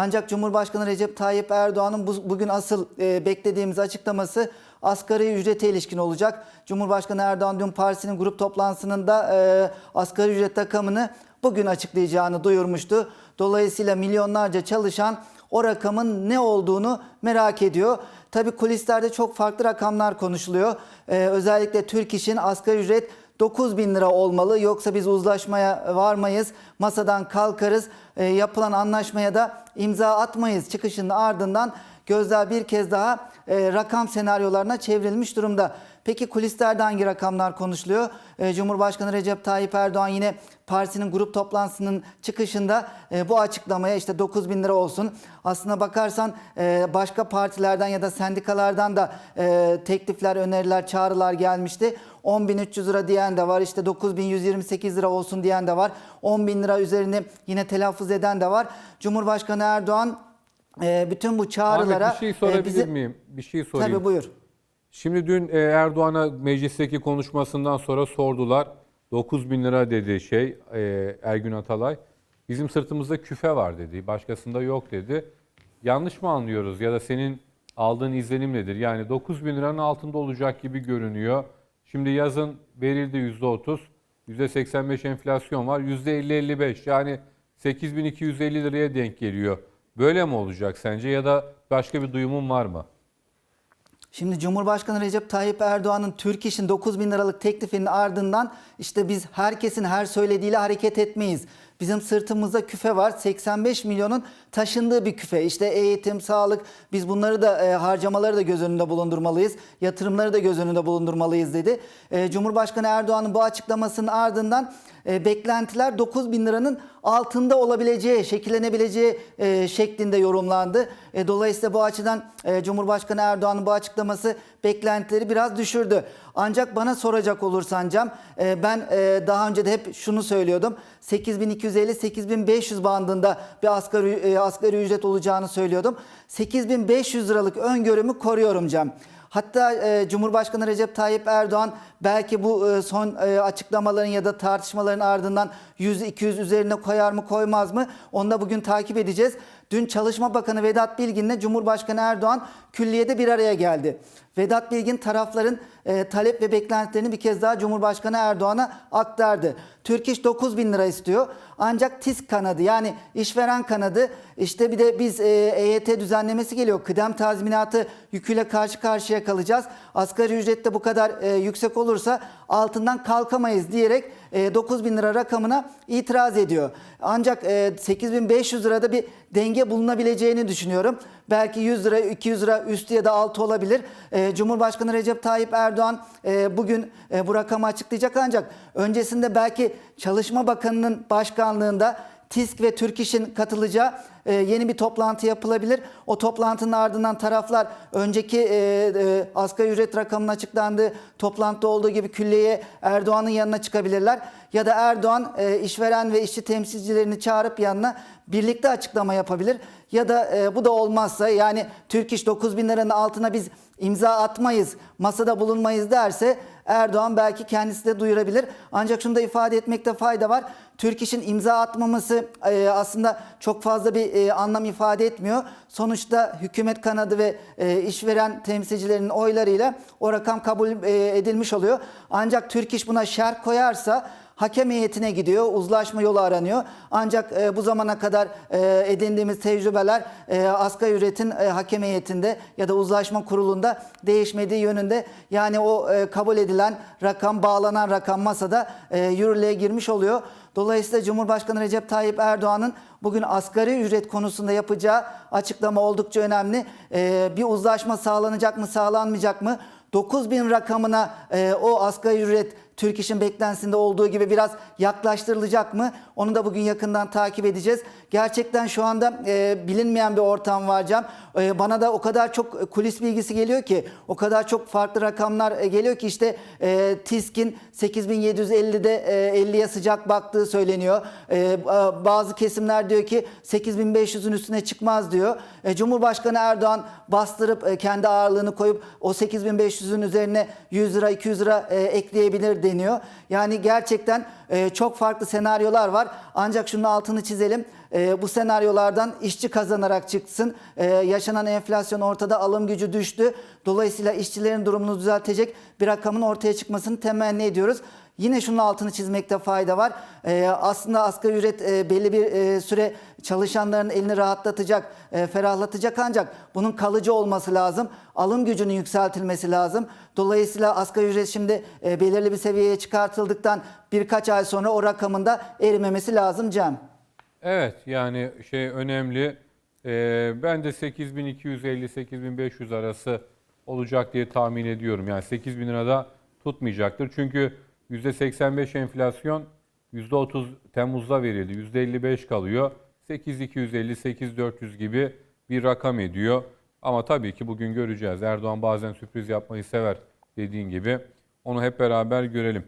Ancak Cumhurbaşkanı Recep Tayyip Erdoğan'ın bu- bugün asıl e, beklediğimiz açıklaması asgari ücrete ilişkin olacak. Cumhurbaşkanı Erdoğan dün partisinin grup toplantısında e, asgari ücret rakamını bugün açıklayacağını duyurmuştu. Dolayısıyla milyonlarca çalışan o rakamın ne olduğunu merak ediyor. Tabii kulislerde çok farklı rakamlar konuşuluyor. Ee, özellikle Türk İş'in asgari ücret 9 bin lira olmalı yoksa biz uzlaşmaya varmayız, masadan kalkarız, Ee, yapılan anlaşmaya da imza atmayız çıkışının ardından gözler bir kez daha e, rakam senaryolarına çevrilmiş durumda. Peki kulislerde hangi rakamlar konuşuluyor? Ee, Cumhurbaşkanı Recep Tayyip Erdoğan yine partisinin grup toplantısının çıkışında e, bu açıklamaya işte 9 bin lira olsun. Aslına bakarsan e, başka partilerden ya da sendikalardan da e, teklifler, öneriler, çağrılar gelmişti. 10.300 lira diyen de var, işte 9.128 lira olsun diyen de var. 10 bin lira üzerini yine telaffuz eden de var. Cumhurbaşkanı Erdoğan e, bütün bu çağrılara... Ahmet bir şey e, sorabilir bizi- miyim? Bir şey sorayım. Tabii buyur. Şimdi dün e, Erdoğan'a meclisteki konuşmasından sonra sordular. 9 bin lira dedi şey Ergün Atalay. Bizim sırtımızda küfe var dedi. Başkasında yok dedi. Yanlış mı anlıyoruz ya da senin aldığın izlenim nedir? Yani 9 bin liranın altında olacak gibi görünüyor. Şimdi yazın verildi %30, %85 enflasyon var, %50-55 yani 8250 liraya denk geliyor. Böyle mi olacak sence ya da başka bir duyumun var mı? Şimdi Cumhurbaşkanı Recep Tayyip Erdoğan'ın Türk İş'in 9 bin liralık teklifinin ardından işte biz herkesin her söylediğiyle hareket etmeyiz. Bizim sırtımızda küfe var. 85 milyonun taşındığı bir küfe. İşte eğitim, sağlık biz bunları da e, harcamaları da göz önünde bulundurmalıyız. Yatırımları da göz önünde bulundurmalıyız dedi. E, Cumhurbaşkanı Erdoğan'ın bu açıklamasının ardından e, beklentiler 9 bin liranın altında olabileceği, şekillenebileceği e, şeklinde yorumlandı. E, dolayısıyla bu açıdan e, Cumhurbaşkanı Erdoğan'ın bu açıklaması beklentileri biraz düşürdü. Ancak bana soracak olursan Cem, e, ben e, daha önce de hep şunu söylüyordum. 8250-8500 bandında bir asgari, e, asgari ücret olacağını söylüyordum. 8500 liralık öngörümü koruyorum Cem. Hatta e, Cumhurbaşkanı Recep Tayyip Erdoğan belki bu e, son e, açıklamaların ya da tartışmaların ardından 100-200 üzerine koyar mı koymaz mı onu da bugün takip edeceğiz. Dün Çalışma Bakanı Vedat Bilgin'le Cumhurbaşkanı Erdoğan külliyede bir araya geldi. Vedat Bilgin tarafların e, talep ve beklentilerini bir kez daha Cumhurbaşkanı Erdoğan'a aktardı. Türk İş 9 bin lira istiyor. Ancak TİSK kanadı yani işveren kanadı işte bir de biz e, EYT düzenlemesi geliyor. Kıdem tazminatı yüküyle karşı karşıya kalacağız. Asgari ücrette bu kadar e, yüksek olursa altından kalkamayız diyerek e, 9 bin lira rakamına itiraz ediyor. Ancak e, 8500 lirada bir denge bulunabileceğini düşünüyorum. Belki 100 lira, 200 lira üstü ya da altı olabilir. E, Cumhurbaşkanı Recep Tayyip Erdoğan e, bugün e, bu rakamı açıklayacak ancak öncesinde belki Çalışma Bakanı'nın başkanlığında TİSK ve Türk İş'in katılacağı e, yeni bir toplantı yapılabilir. O toplantının ardından taraflar önceki e, e, asgari ücret rakamının açıklandığı toplantıda olduğu gibi külliyeye Erdoğan'ın yanına çıkabilirler. Ya da Erdoğan e, işveren ve işçi temsilcilerini çağırıp yanına birlikte açıklama yapabilir. Ya da bu da olmazsa yani Türk İş 9 bin liranın altına biz imza atmayız, masada bulunmayız derse Erdoğan belki kendisi de duyurabilir. Ancak şunu da ifade etmekte fayda var. Türk İş'in imza atmaması aslında çok fazla bir e, anlam ifade etmiyor. Sonuçta hükümet kanadı ve e, işveren temsilcilerinin oylarıyla o rakam kabul e, edilmiş oluyor. Ancak Türk İş buna şerh koyarsa hakem heyetine gidiyor, uzlaşma yolu aranıyor. Ancak e, bu zamana kadar e, edindiğimiz tecrübeler e, asgari ücretin e, hakem heyetinde ya da uzlaşma kurulunda değişmediği yönünde. Yani o e, kabul edilen rakam, bağlanan rakam masada e, yürürlüğe girmiş oluyor. Dolayısıyla Cumhurbaşkanı Recep Tayyip Erdoğan'ın bugün asgari ücret konusunda yapacağı açıklama oldukça önemli. E, bir uzlaşma sağlanacak mı, sağlanmayacak mı? 9 bin rakamına e, o asgari ücret Türk İş'in beklentisinde olduğu gibi biraz yaklaştırılacak mı? Onu da bugün yakından takip edeceğiz. Gerçekten şu anda e, bilinmeyen bir ortam var Cem. E, bana da o kadar çok kulis bilgisi geliyor ki, o kadar çok farklı rakamlar e, geliyor ki işte e, TİSK'in 8750'de e, 50'ye sıcak baktığı söyleniyor. E, bazı kesimler diyor ki 8500'ün üstüne çıkmaz diyor. E, Cumhurbaşkanı Erdoğan bastırıp e, kendi ağırlığını koyup o 8500'ün üzerine 100 lira 200 lira e, ekleyebilir deniyor. Yani gerçekten e, çok farklı senaryolar var. Ancak şunun altını çizelim. E, bu senaryolardan işçi kazanarak çıksın. E, yaşanan enflasyon ortada, alım gücü düştü. Dolayısıyla işçilerin durumunu düzeltecek bir rakamın ortaya çıkmasını temenni ediyoruz. Yine şunun altını çizmekte fayda var. Ee, aslında asgari ücret e, belli bir e, süre çalışanların elini rahatlatacak, e, ferahlatacak ancak bunun kalıcı olması lazım. Alım gücünün yükseltilmesi lazım. Dolayısıyla asgari ücret şimdi e, belirli bir seviyeye çıkartıldıktan birkaç ay sonra o rakamında erimemesi lazım Cem. Evet yani şey önemli. Ee, ben de 8250-8500 arası olacak diye tahmin ediyorum. Yani 8000 lirada tutmayacaktır. Çünkü %85 enflasyon %30 Temmuz'da verildi. %55 kalıyor. 8250-8400 gibi bir rakam ediyor. Ama tabii ki bugün göreceğiz. Erdoğan bazen sürpriz yapmayı sever dediğin gibi. Onu hep beraber görelim.